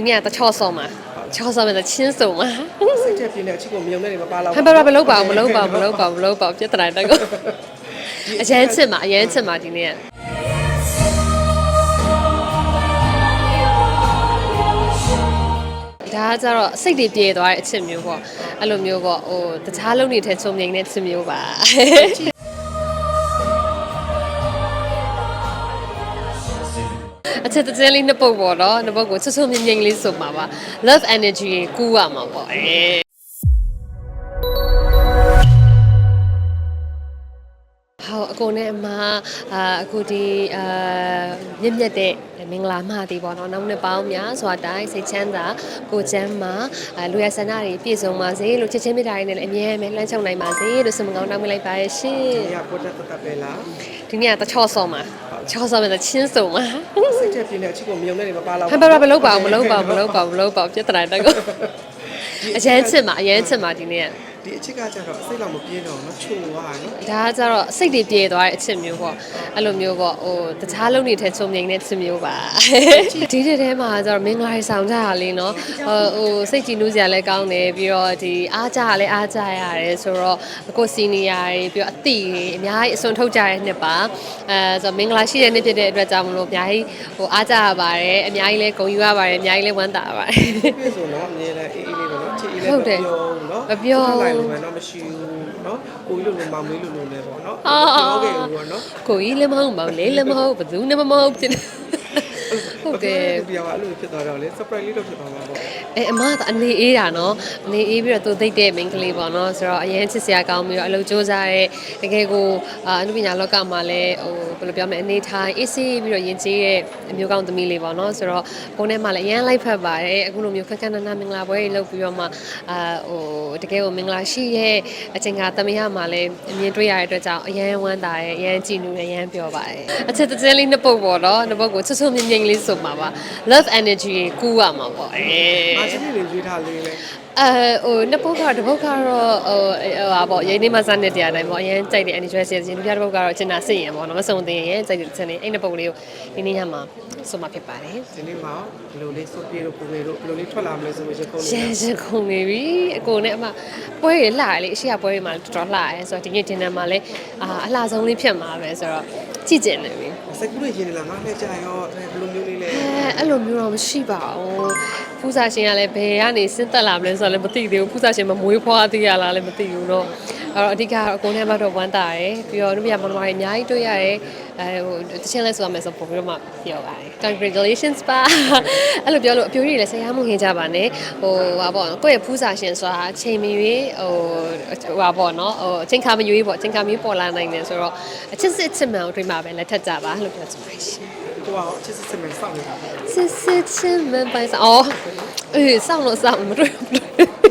ဒီနေ့ကတချော့ဆောမှာချော့ဆောမှာချင်းစုံမှာစိတ်ထက်ပြင်းတဲ့အချစ်ကိုမယုံတဲ့နေမပါတော့ဟမ်ဘာဘာမလုပ်ပါဘူးမလုပ်ပါဘူးမလုပ်ပါဘူးမလုပ်ပါဘူးပြဿနာတက်ကိုအရန်ချစ်မှာအရန်ချစ်မှာဒီနေ့ကဒါကကြတော့စိတ်တွေပြေသွားတဲ့အချစ်မျိုးပေါ့အဲ့လိုမျိုးပေါ့ဟိုတခြားလုံးတွေထဲချုံငိမ့်တဲ့ချစ်မျိုးပါ အချက်တစ်ချက်လေးနှစ်ပုတ်ပေါ့နော်နှစ်ပုတ်ကိုချွတ်ချွတ်မြင့်မြင့်လေးဆိုမှာပါ love energy ကိုကူးရမှာပေါ့အဲဟောအကိုနဲ့အမအာအခုဒီအာမြင့်မြတ်တဲ့မင်္ဂလာမဟာတီပေါ့နော်နောက်နှစ်ပေါင်းများစွာတိုင်းစိတ်ချမ်းသာကိုချမ်းမှာအာလူရဆန္ဒတွေပြည့်စုံပါစေလို့ချစ်ချင်းမေတ္တာတွေနဲ့လည်းအမြဲပဲလှမ်းချုံနိုင်ပါစေလို့ဆုမကောင်းတောင်းပေးလိုက်ပါရဲ့ရှင်ဒီကပိုတက်တက်ပဲလားဒီနေ့ကတချော့ဆောမှာ ချော့ဆောမှာချင်းစုံမှာစိတ်ထက်ပြင်းတဲ့အချစ်ကိုမယုံတဲ့နေမပါတော့ဟမ်ဘာဘာမလုပ်ပါဘူးမလုပ်ပါဘူးမလုပ်ပါဘူးမလုပ်ပါဘူးပြဿနာတက်ကိုအရန်ချစ်မှာအရန်ချစ်မှာဒီနေ့က ဒီအချစ်ကကြတော့စိတ်လောက်မပြင်းတော့နော်ချို့သွားနော်ဒါကကြတော့စိတ်တွေပြေသွားတဲ့အချစ်မျိုးပေါ့အဲ့လိုမျိုးပေါ့ဟိုတခြားလုံးတွေထဲချုံငိမ့်တဲ့ချစ်မျိုးပါဒီတဲ့ထဲမှာကျတော့မင်္ဂလာဆောင်ကြရလေးနော်ဟိုဟိုစိတ်ကြည်နူးစရာလည်းကောင်းတယ်ပြီးတော့ဒီအားကြရလည်းအားကြရတယ်ဆိုတော့ကိုစီနီယာတွေပြီးတော့အတိတွေအများကြီးအစွန်ထုတ်ကြတဲ့နှစ်ပါအဲဆိုတော့မင်္ဂလာရှိတဲ့နှစ်ဖြစ်တဲ့အတွက်ကြောင့်မလို့အများကြီးဟိုအားကြရပါတယ်အများကြီးလည်းဂုဏ်ယူရပါတယ်အများကြီးလည်းဝမ်းသာရပါတယ်ပြည့်စုံတော့အမြဲတမ်းအေးအေးလေးပဲနော်ချစ်အေးလေးဟုတ်တယ်ပြောနော်မပြောလိုက်လို့ပဲနော်မရှိဘူးနော်ကိုကြီးလိုလိုမောင်လေးလိုလိုလည်းပေါ့နော်အာဟုတ်ကဲ့ဘူးနော်ကိုကြီးလည်းမဟုတ်ပါဘူးလေးလည်းမဟုတ်ဘယ်သူနဲ့မှမဟုတ်ဖြစ်နေ ဟုတ်တယ်ဒီပြောင်းအဲ့လိုဖြစ်သွားတော့လေ surprise လေးတော့ဖြစ်သွားမှာပေါ့အဲအမကအနေအေးတာနော်အနေအေးပြီးတော့သူသိတဲ့ main ကလေးပေါ့နော်ဆိုတော့အရင်ချစ်စရာကောင်းပြီးတော့အလုပ်စူးစမ်းတဲ့တကယ်ကိုအာအနုပညာလောကမှာလည်းဟိုဘယ်လိုပြောမလဲအနေထိုင်အေးဆေးပြီးတော့ယဉ်ကျေးတဲ့အမျိုးကောင်းသမီးလေးပေါ့နော်ဆိုတော့ကိုယ်နဲ့မှလည်းအရင်လိုက်ဖက်ပါတယ်အခုလိုမျိုးခက်ခက်နနာမင်္ဂလာပွဲတွေလုပ်ပြီးတော့မှအာဟိုတကယ်ကိုမင်္ဂလာရှိရဲ့အချိန်ကသမီးရမှာလည်းအမြင်တွေ့ရတဲ့အတွက်ကြောင့်အရန်ဝမ်းသာရဲ့အရန်ကြည်နူးရဲ့အရန်ပျော်ပါတယ်အချက်တစ်ချက်လေးနှစ်ပုတ်ပေါ့နော်နှစ်ပုတ်ကိုချွတ်ချွတ်မြင့်မြင့်လေးဆိုမှာပါ love energy ကိုကူးရမှာပေါ့အဲအားချင်းလေးရွေးထားလေးလေအဲဟိုနှစ်ပုတ်ကတော့တစ်ပုတ်ကတော့ဟိုဟိုဟာပေါ့ရင်းနေမစားတဲ့တရားတိုင်းပေါ့အရင်ကြိုက်တဲ့ anniversary ရှင်ဒီပြတစ်ပုတ်ကတော့ကျင်နာစိတ်ရင်ပေါ့နော်မစုံသေးရင်ကြိုက်တဲ့ချက်လေးအဲ့နှစ်ပုတ်လေးကိုဒီနေ့ညမှာဆိုမှဖြစ်ပါတယ်ဒီနေ့မှာဘယ်လိုလေးစုပ်ပြေတို့ပုံလေးတို့ဘယ်လိုလေးထွက်လာမလဲဆိုလို့ရှိရင်ခုံးရလေးန်စခုန်နေပြီအကိုနဲ့အမပွဲရလှရလေအရှိရပွဲတွေမှာတော်တော်လှရဲဆိုတော့ဒီနေ့တင်တယ်မှာလည်းအာအလှဆုံးလေးဖြစ်မှာပဲဆိုတော့ကြည့်ကျင်နေပြီစက်ကူလေးရင်းနေလားငါလည်းကြာရောဘယ်လိုမျိုးလေးလဲ အဲအဲ့လိုမျိုးတော့မရှိပါဘူးဖူးစာရှင်ကလည်းဘယ်ကနေဆင်းသက်လာမလဲဆိုတော့လည်းမသိသေးဘူးဖူးစာရှင်မမွေးဖွားသေးရလားလည်းမသိဘူးတော့အဲ့တော့အဓိကတော့အကုန်ထဲမှာတော့ဝမ်းသာရယ်ပြီးတော့လူပြမမတွေအများကြီးတွေ့ရတယ်အဲဟိုတချင်းလဲဆိုရမယ်ဆိုပုံပြီးတော့မှပြောပါတယ် congratulations ပါအဲ့လိုပြောလို့အပြိုးကြီးလည်းဆရာမှုခင်ကြပါနဲ့ဟိုဟာပေါ့ကိုယ့်ရဲ့ဖူးစာရှင်ဆိုတာအချိန်မီဟိုဟိုဟာပေါ့နော်ဟိုအချိန်ခါမရွေးပေါ့အချိန်ခါမရွေးပေါ်လာနိုင်တယ်ဆိုတော့အချစ်စစ်ချစ်မှန်ကိုတွေ့မှာပဲလက်ထပ်ကြပါလို့ပြောချင်ပါတယ်ရှင် ကိုကတော့ချစ်စစ်စစ်မဲ့စောင့်နေတာစစ်စစ်ချင်းမန်ပိုင်ဆောင်အော်အေးစောင့်လို့စောင့်မတွေ့ဘူး